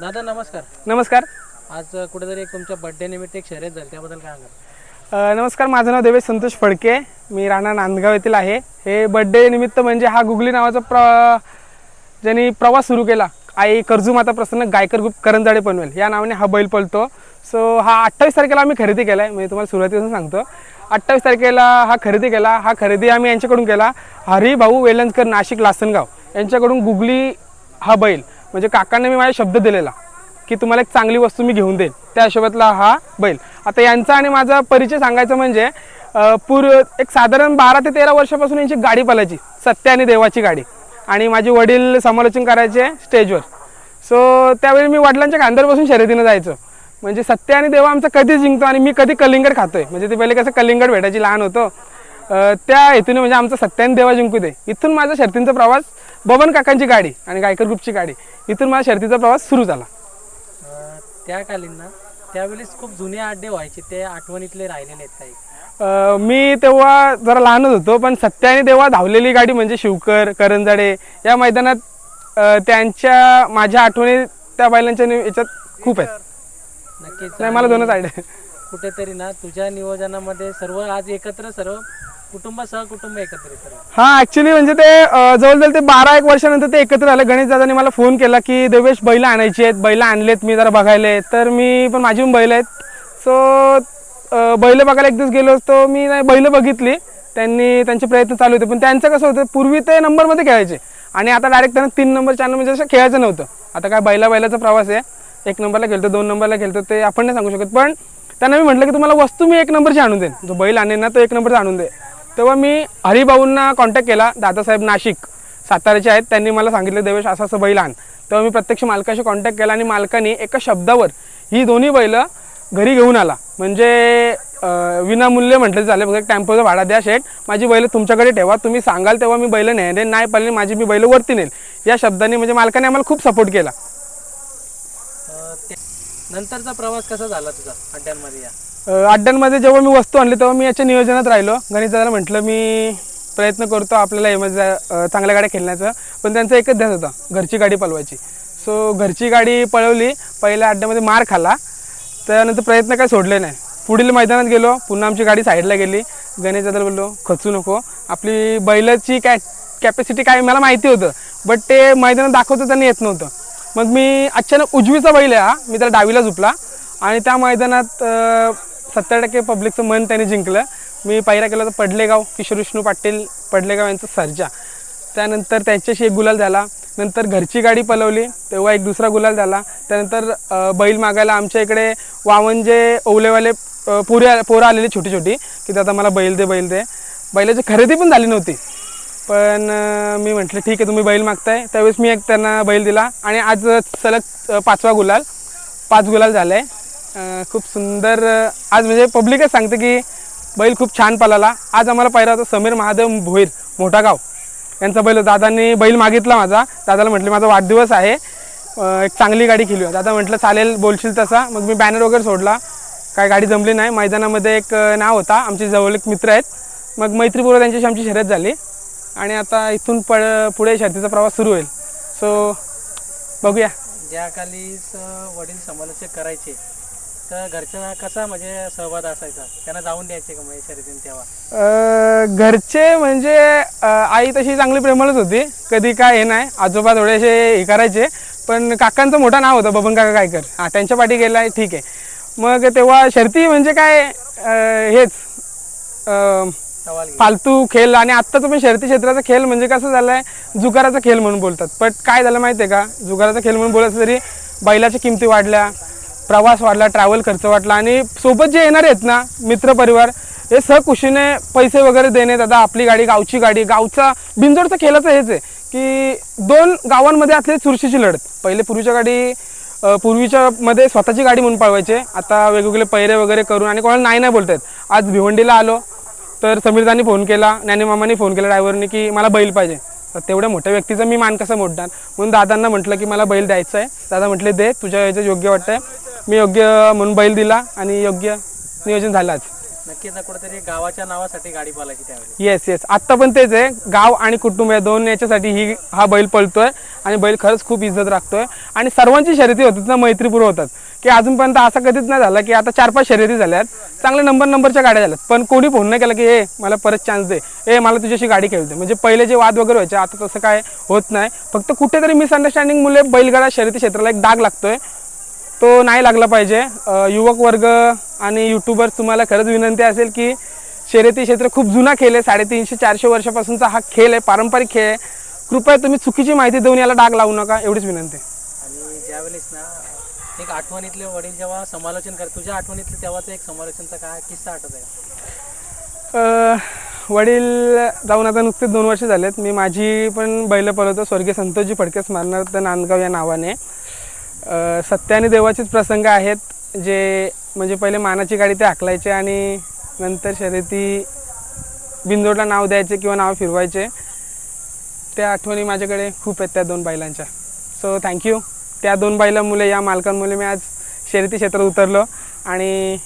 दादा नमस्कार. नमस्कार. आज कुठेतरी एक तुमच्या बर्थडे निमित्त एक शर्यत झाली त्याबद्दल काय सांगाल? अ, नमस्कार माझं नाव देवेश संतोष फडके. मी राणा नांदगाव येथील आहे. हे बड्डे निमित्त म्हणजे हा गुगली नावाचा प्र ज्यांनी प्रवास सुरू केला आई कर्जू माता प्रसन्न गायकर ग्रुप करंजाडे पनवेल. या नावाने हा बैल पळतो. सो हा अठ्ठावीस तारखेला आम्ही खरेदी केला आहे म्हणजे तुम्हाला सुरुवातीपासून सांगतो. अठ्ठावीस तारखेला हा खरेदी केला. हा खरेदी आम्ही यांच्याकडून केला. हरिभाऊ वेलंजकर नाशिक लासनगाव. यांच्याकडून गुगली हा बैल म्हणजे काकांना मी माझा शब्द दिलेला की तुम्हाला एक चांगली वस्तू मी घेऊन देईन. त्या हिशोबातला हा बैल. आता यांचा आणि माझा परिचय सांगायचा म्हणजे पूर्व एक साधारण बारा ते तेरा वर्षापासून यांची गाडी पलायची सत्य आणि देवाची गाडी. आणि माझे वडील समालोचन करायचे स्टेजवर. सो त्यावेळी मी वडिलांच्या खांद्यावर बसून शर्यतीनं जायचं. म्हणजे सत्य आणि देवा आमचं कधी जिंकतो आणि मी कधी कलिंगड खातोय. म्हणजे ते पहिले कसं कलिंगड भेटायची लहान होतं. त्या हेतूने म्हणजे आमचं सत्य आणि देवा जिंकू दे. इथून माझा शर्तींचा प्रवास बबन काकांची गाडी आणि गायकर ग्रुपची गाडी इथून माझा शर्तीचा प्रवास सुरू झाला. अं, त्या कालीन ना त्यावेळेस खूप जुने अड्डे व्हायचे ते आठवणीतले राहिलेले आहेत काही. अ, मी तेव्हा जरा लहानच होतो पण सत्य आणि तेव्हा धावलेली गाडी म्हणजे शिवकर करंजाडे या मैदानात अ, त्यांच्या माझ्या आठवणी त्या बैलांच्या नि- याच्यात खूप आहेत. नक्कीच. नाही मला आणि दोनच आयडिया कुठेतरी ना तुझ्या नियोजनामध्ये सर्व आज एकत्र सर्व कुटुंब सहकुटुंब एकत्र हा ऍक्च्युली म्हणजे ते जवळजवळ ते बारा एक वर्षानंतर ते एकत्र आले गणेश दादाने मला फोन केला की देवेश बैल आणायची आहेत. बैल आणलेत मी जरा बघायले. तर मी पण माझी पण बैल आहेत. सो बैल बघायला एक दिवस गेलो असतो. मी नाही बैल बघितली. त्यांनी त्यांचे प्रयत्न चालू होते. पण त्यांचं कसं होतं पूर्वी ते नंबरमध्ये खेळायचे. आणि आता डायरेक्ट त्यांना तीन नंबर चार नंबर जसं खेळायचं नव्हतं. आता काय बैला बैलाचा प्रवास आहे. एक नंबरला खेळतो दोन नंबरला खेळतो ते आपण नाही सांगू शकत. पण त्यांना मी म्हटलं की तुम्हाला वस्तू मी एक नंबरची आणून देईन. जो बैल आणेन ना तो एक नंबरचा आणून दे. तेव्हा मी हरिभाऊंना कॉन्टॅक्ट केला दादासाहेब नाशिक. साताऱ्याचे आहेत त्यांनी मला सांगितलं देवेश असं असं बैल आण. तेव्हा मी प्रत्यक्ष मालकाशी कॉन्टॅक्ट केला आणि मालकाने एका शब्दावर ही दोन्ही बैलं घरी घेऊन आला. म्हणजे विनामूल्य म्हटलं झालं बघा टेम्पोचा भाडा द्या शेट माझी बैल तुमच्याकडे ठेवा तुम्ही सांगाल तेव्हा मी बैल नेणे नाही पाहिले माझी मी बैल वरती नेल या शब्दाने म्हणजे मालकाने आम्हाला खूप सपोर्ट केला. नंतरचा प्रवास कसा झाला तुझा अड्ड्यांमध्ये या? अड्ड्यांमध्ये जेव्हा मी वस्तू आणली तेव्हा मी याच्या नियोजनात राहिलो. गणेश दादाला म्हटलं मी प्रयत्न करतो आपल्याला एम अ, चांगल्या गाड्या खेळण्याचा. पण त्यांचा एकच ध्यास होता घरची गाडी पळवायची. सो घरची गाडी पळवली पहिल्या अड्ड्यामध्ये मार खाला त्यानंतर प्रयत्न काय सोडले नाही. पुढील मैदानात गेलो पुन्हा आमची गाडी साईडला गेली. गणेश दादा बोललो खचू नको. आपली बैलाची काय कॅपॅसिटी काय मला माहिती होतं. बट ते मैदानात दाखवतं त्यांनी येत नव्हतं. मग मी अचानक उजवीचा बैल आहे हा मी त्याला डावीला झुपला. आणि त्या मैदानात सत्तर टक्के पब्लिकचं मन त्याने जिंकलं. मी पहिला केला तर पडलेगाव किशोर विष्णू पाटील पडलेगाव यांचा सर्जा. त्यानंतर त्यांच्याशी एक गुलाल झाला. नंतर घरची गाडी पलवली तेव्हा एक दुसरा गुलाल झाला. त्यानंतर बैल मागायला आमच्या इकडे वावंजे ओवलेवाले अ, पोरं आलेली छोटी छोटी की दादा मला बैल दे बैल दे. बैलाची खरेदी पण झाली नव्हती. पण मी म्हटलं ठीक आहे तुम्ही बैल मागताय. त्यावेळेस मी एक त्यांना बैल दिला. आणि आज सलग पाचवा गुलाल पाच गुलाल झाला. आहे खूप सुंदर आज म्हणजे पब्लिकच सांगते की बैल खूप छान पळाला. आज आम्हाला पाहिला होता समीर महादेव भोईर मोठा गाव. यांचा बैल दादांनी बैल मागितला माझा. दादाला म्हटलं माझा वाढदिवस आहे. एक चांगली गाडी खेळूया. दादा म्हटलं चालेल बोलशील तसा. मग मी बॅनर वगैरे सोडला. काय गाडी जमली नाही. मैदानामध्ये एक नाव होता. आमचे जवळ एक मित्र आहेत. मग मैत्रीपूर्व त्यांच्याशी आमची शर्यत झाली. आणि आता इथून पळ पुढे शर्तीचा प्रवास सुरू होईल. सो बघूया. ज्या कालीस वडील समालोचक करायचे तर घरच्यांना कसा म्हणजे सहभाग असायचा. त्यांना जाऊन द्यायचे का म्हणजे शर्यतीने तेव्हा? अं, घरचे म्हणजे अं, आई तशी चांगली प्रेमळच होती. कधी काय हे नाही. आजोबा थोडेसे हे करायचे. पण काकांचं मोठं नाव होतं बबन काका कायकर हां त्यांच्या पाठी गेला ठीक आहे. मग तेव्हा शर्ती म्हणजे काय अं, हेच. अं, सवाल घे. फालतू खेळ आणि आत्ताचं पण शर्ती क्षेत्राचा खेळ म्हणजे कसं झालंय? जुगाराचा खेळ म्हणून बोलतात. पण काय झालं माहिती आहे का? जुगाराचा खेळ म्हणून बोलायचं तरी बैलाच्या किमती वाढल्या. प्रवास वाढला ट्रॅव्हल खर्च वाढला आणि सोबत जे येणारे आहेत ना मित्रपरिवार हे सहकुशीने पैसे वगैरे देणे दादा आपली गाडी गावची गाडी गावचा बिंजोडचा खेळाचं हेच आहे की दोन गावांमध्ये असले चुरशीची लढत. पहिले पूर्वीच्या गाडी पूर्वीच्या मध्ये स्वतःची गाडी म्हणून पळवायचे. आता वेगवेगळे पैरे वगैरे करून आणि कोणाला नाही नाही बोलतायत. आज भिवंडीला आलो तर समीरदानी फोन केला ज्ञानीमामानी फोन केला ड्रायव्हरने की मला बैल पाहिजे. तर तेवढ्या मोठ्या व्यक्तीचं मी मान कसा मोडणार? म्हणून दादांना म्हटलं की मला बैल द्यायचं आहे दादा म्हटले दे तुझ्या याचं योग्य वाटतंय. मी योग्य म्हणून बैल दिला आणि योग्य नियोजन झालं आज. नक्कीच ना कुठेतरी गावाच्या नावासाठी गाडी पालायची त्यावेळी. येस येस आत्ता पण तेच आहे. गाव आणि कुटुंब या दोन याच्यासाठी ही हा बैल पळतोय आणि बैल खरंच खूप इज्जत राखतोय. आणि सर्वांची शर्यती होतात ना मैत्रीपूर्व होतात. की अजूनपर्यंत असं कधीच नाही झालं की आता चार पाच शर्यती झाल्यात. चांगले नंबर नंबरच्या गाड्या झाल्यात. पण कोणी फोन नाही केला की ए मला परत चान्स दे. ए मला तुझ्याशी गाडी खेळते म्हणजे पहिले जे वाद वगैरे व्हायचे आता तसं काय होत नाही. फक्त कुठेतरी मिसअंडरस्टँडिंग मुले बैलगाडा शर्यती क्षेत्राला एक डाग लागतोय. तो नाही लागला पाहिजे. युवक वर्ग आणि युट्यूबर्स तुम्हाला खरंच विनंती असेल की शर्यती क्षेत्र खूप जुना खेळ आहे. साडेतीनशे चारशे वर्षापासूनचा हा खेळ आहे पारंपरिक खेळ आहे. कृपया तुम्ही चुकीची माहिती देऊन याला डाग लावू नका एवढीच विनंती. आणि ज्यावेळेस ना एक आठवणीतले वडील जेव्हा समालोचन कर तुझ्या आठवणीतलं तेव्हाचं एक समालोचनचा काय किस्सा आठवत आहे अ, वडील जाऊन आता नुकतेच दोन वर्ष झालेत. मी माझी पण बैल पळवतो. स्वर्गीय संतोषजी फडके स्मरणार्थ नांदगाव या नावाने. सत्याने देवाचेच प्रसंग आहेत जे म्हणजे पहिले मानाची गाडी ते हाकलायचे आणि नंतर शर्यती बिंदोडला नाव द्यायचे किंवा नाव फिरवायचे. त्या आठवणी माझ्याकडे खूप आहेत त्या दोन बैलांच्या. सो थँक्यू त्या दोन बैलांमुळे या मालकांमुळे मी आज शर्यती क्षेत्रात उतरलो आणि